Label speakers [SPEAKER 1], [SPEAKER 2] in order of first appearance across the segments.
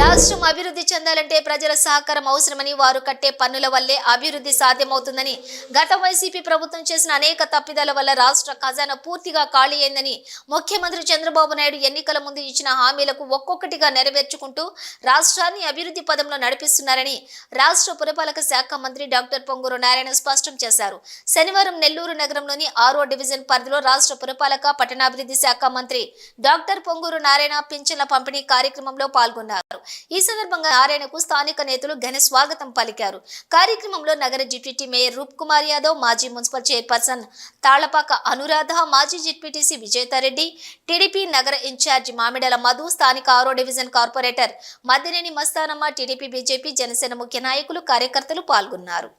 [SPEAKER 1] రాష్ట్రం అభివృద్ధి చెందాలంటే ప్రజల సహకారం అవసరమని వారు కట్టే పన్నుల వల్లే అభివృద్ధి సాధ్యమవుతుందని గత వైసీపీ ప్రభుత్వం చేసిన అనేక తప్పిదాల వల్ల రాష్ట్ర ఖజానా పూర్తిగా ఖాళీ అయిందని ముఖ్యమంత్రి చంద్రబాబు నాయుడు ఎన్నికల ముందు ఇచ్చిన హామీలకు ఒక్కొక్కటిగా నెరవేర్చుకుంటూ రాష్ట్రాన్ని అభివృద్ధి పదంలో నడిపిస్తున్నారని రాష్ట్ర పురపాలక శాఖ మంత్రి డాక్టర్ పొంగూరు నారాయణ స్పష్టం చేశారు. శనివారం నెల్లూరు నగరంలోని ఆరో డివిజన్ పరిధిలో రాష్ట్ర పురపాలక పట్టణాభివృద్ధి శాఖ మంత్రి డాక్టర్ పొంగూరు నారాయణ పింఛన్ల పంపిణీ కార్యక్రమంలో పాల్గొన్నారు. ఈ సందర్భంగా నారాయణకు స్థానిక నేతలు ఘన స్వాగతం పలికారు. కార్యక్రమంలో నగర డిప్యూటీ మేయర్ రూప్ కుమార్ యాదవ్ మాజీ మున్సిపల్ చైర్పర్సన్ తాళ్ళపాక అనురాధ మాజీ డిప్యూటీసీ విజేతారెడ్డి టీడీపీ నగర ఇన్ఛార్జి మామిడల మధు స్థానిక ఆరో division corporator Maddineni Mastanamma TDP BJP Janasena ముఖ్య నాయకులు కార్యకర్తలు పాల్గొన్నారు.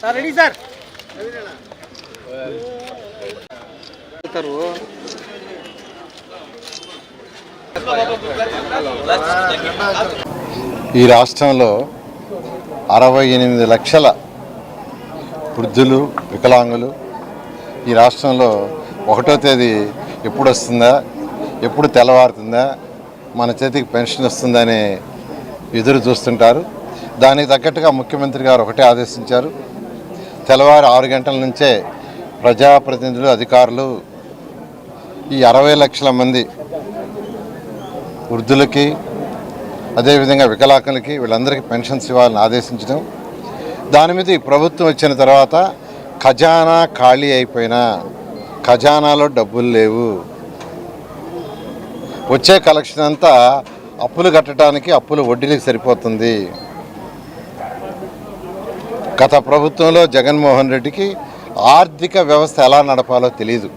[SPEAKER 2] Sir ready sir.
[SPEAKER 3] ఈ రాష్ట్రంలో అరవై ఎనిమిది లక్షల వృద్ధులు వికలాంగులు ఈ రాష్ట్రంలో ఒకటో తేదీ ఎప్పుడు వస్తుందా ఎప్పుడు తెల్లవారుతుందా మన చేతికి పెన్షన్ వస్తుందని ఎదురు చూస్తుంటారు. దానికి తగ్గట్టుగా ముఖ్యమంత్రి గారు ఒకటే ఆదేశించారు. తెల్లవారు ఆరు గంటల నుంచే ప్రజాప్రతినిధులు అధికారులు ఈ అరవై లక్షల మంది వృద్ధులకి అదేవిధంగా వికలాంగులకి వీళ్ళందరికీ పెన్షన్స్ ఇవ్వాలని ఆదేశించడం. దాని మీద ఈ ప్రభుత్వం వచ్చిన తర్వాత ఖజానా ఖాళీ అయిపోయినా ఖజానాలో డబ్బులు లేవు. వచ్చే కలెక్షన్ అంతా అప్పులు కట్టడానికి అప్పులు వడ్డీలకు సరిపోతుంది. గత ప్రభుత్వంలో జగన్మోహన్ రెడ్డికి ఆర్థిక వ్యవస్థ ఎలా నడపాలో తెలియదు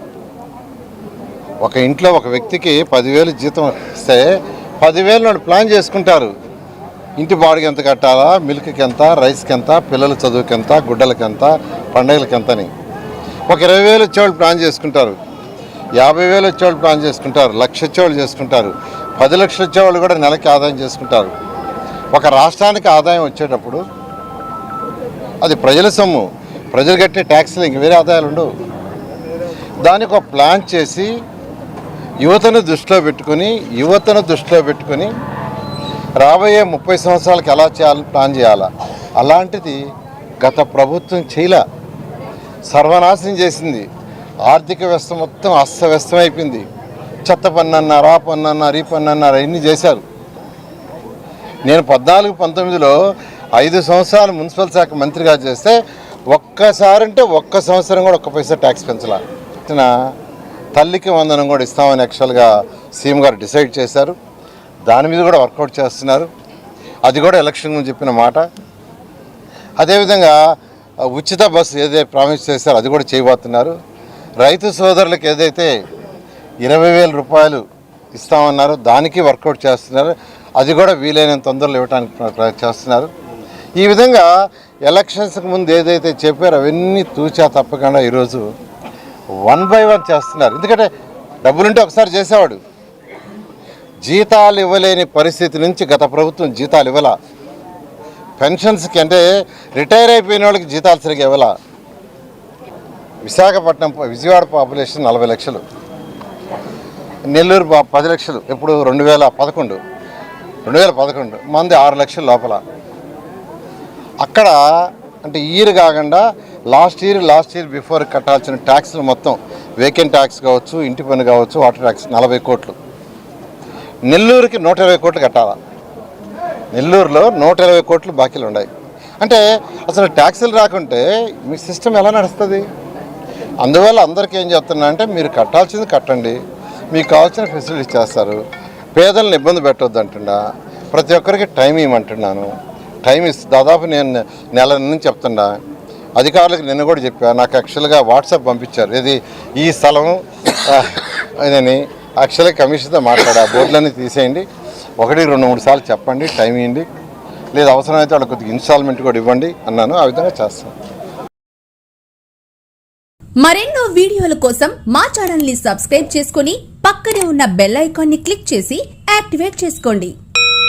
[SPEAKER 3] ఒక ఇంట్లో ఒక వ్యక్తికి పదివేలు జీతం ఇస్తే పదివేలు నాడు ప్లాన్ చేసుకుంటారు. ఇంటి బాడికి ఎంత కట్టాలా మిల్క్కి ఎంత రైస్కి ఎంత పిల్లల చదువుకి ఎంత గుడ్డలకి ఎంత పండగలకి ఎంత అని ఒక ఇరవై వేలు వచ్చేవాళ్ళు ప్లాన్ చేసుకుంటారు. యాభై వేలు వచ్చేవాళ్ళు ప్లాన్ చేసుకుంటారు. లక్ష వచ్చేవాళ్ళు చేసుకుంటారు. పది లక్షలు వచ్చేవాళ్ళు కూడా నెలకి ఆదాయం చేసుకుంటారు. ఒక రాష్ట్రానికి ఆదాయం వచ్చేటప్పుడు అది ప్రజల సొమ్ము. ప్రజలు కట్టే ట్యాక్స్లు ఇంక వేరే ఆదాయాలు ఉండవు. దానికి ఒక ప్లాన్ చేసి యువతను దృష్టిలో పెట్టుకొని యువతను దృష్టిలో పెట్టుకొని రాబోయే ముప్పై సంవత్సరాలకు ఎలా చేయాలని ప్లాన్ చేయాలా? అలాంటిది గత ప్రభుత్వం చేయలే. సర్వనాశనం చేసింది. ఆర్థిక వ్యవస్థ మొత్తం అస్తవ్యస్తం అయిపోయింది. చెత్త పన్ను అన్నారు ఆ పన్ను అన్నారు ఈ పన్ను అన్నారు చేశారు. నేను పద్నాలుగు పంతొమ్మిదిలో ఐదు సంవత్సరాలు మున్సిపల్ శాఖ మంత్రిగా చేస్తే ఒక్కసారి అంటే ఒక్క సంవత్సరం కూడా ఒక్క పైసా ట్యాక్స్ పెంచలా. ఇచ్చిన తల్లికి వందనం కూడా ఇస్తామని యాక్చువల్గా సీఎం గారు డిసైడ్ చేశారు. దాని మీద కూడా వర్కౌట్ చేస్తున్నారు. అది కూడా ఎలక్షన్ ముందు చెప్పిన మాట. అదేవిధంగా ఉచిత బస్సు ఏదైతే ప్రామిస్ చేశారో అది కూడా చేయబోతున్నారు. రైతు సోదరులకు ఏదైతే ఇరవై వేల రూపాయలు ఇస్తామన్నారు దానికి వర్కౌట్ చేస్తున్నారు. అది కూడా వీలైనంత తొందరలో ఇవ్వడానికి చేస్తున్నారు. ఈ విధంగా ఎలక్షన్స్కి ముందు ఏదైతే చెప్పారో అవన్నీ తూచా తప్పకుండా ఈరోజు వన్ బై వన్ చేస్తున్నారు. ఎందుకంటే డబ్బులుంటే ఒకసారి చేసేవాడు. జీతాలు ఇవ్వలేని పరిస్థితి నుంచి గత ప్రభుత్వం జీతాలు ఇవ్వాల. పెన్షన్స్కి అంటే రిటైర్ అయిపోయిన వాళ్ళకి జీతాలు సరిగ్గా ఇవ్వాల. విశాఖపట్నం విజయవాడ పాపులేషన్ నలభై లక్షలు. నెల్లూరు పది లక్షలు. ఎప్పుడు రెండు వేల పదకొండు. రెండు వేల పదకొండు. మంది ఆరు లక్షల లోపల. అక్కడ అంటే ఇయర్ కాకుండా last year last year before కట్టాల్సిన ట్యాక్స్లు మొత్తం వేకెంట్ ట్యాక్స్ కావచ్చు ఇంటి పన్ను కావచ్చు వాటర్ ట్యాక్స్ నలభై కోట్లు. నెల్లూరుకి నూట ఇరవై కోట్లు కట్టాలా? నెల్లూరులో నూట ఇరవై కోట్లు బాకీలు ఉన్నాయి. అంటే అసలు ట్యాక్సులు రాకుంటే మీ సిస్టమ్ ఎలా నడుస్తుంది? అందువల్ల అందరికీ ఏం చెప్తున్నా అంటే మీరు కట్టాల్సింది కట్టండి. మీకు కావాల్సిన ఫెసిలిటీస్ చేస్తారు. పేదలను ఇబ్బంది పెట్టొద్దు అంటున్నా ప్రతి ఒక్కరికి టైం ఇవ్వమంటున్నాను. టైం ఇస్తే దాదాపు నేను నెల నుంచి చెప్తున్నా. అధికారులకు నిన్న కూడా చెప్పా నాకు యాక్చువల్గా వాట్సాప్ పంపించారు. ఇది ఈ స్థలం అని యాక్చువల్గా కమిషన్తో మాట్లాడా బోర్డులన్నీ తీసేయండి. ఒకటి రెండు మూడు సార్లు చెప్పండి టైం ఇవ్వండి లేదు అవసరమైతే వాళ్ళకి కొద్దిగా ఇన్స్టాల్మెంట్ కూడా ఇవ్వండి అన్నాను. ఆ విధంగా చేస్తాను.
[SPEAKER 2] మరెన్నో వీడియోల కోసం మా ఛానల్ని సబ్స్క్రైబ్ చేసుకుని పక్కనే ఉన్న బెల్ ఐకాన్ని క్లిక్ చేసి యాక్టివేట్ చేసుకోండి.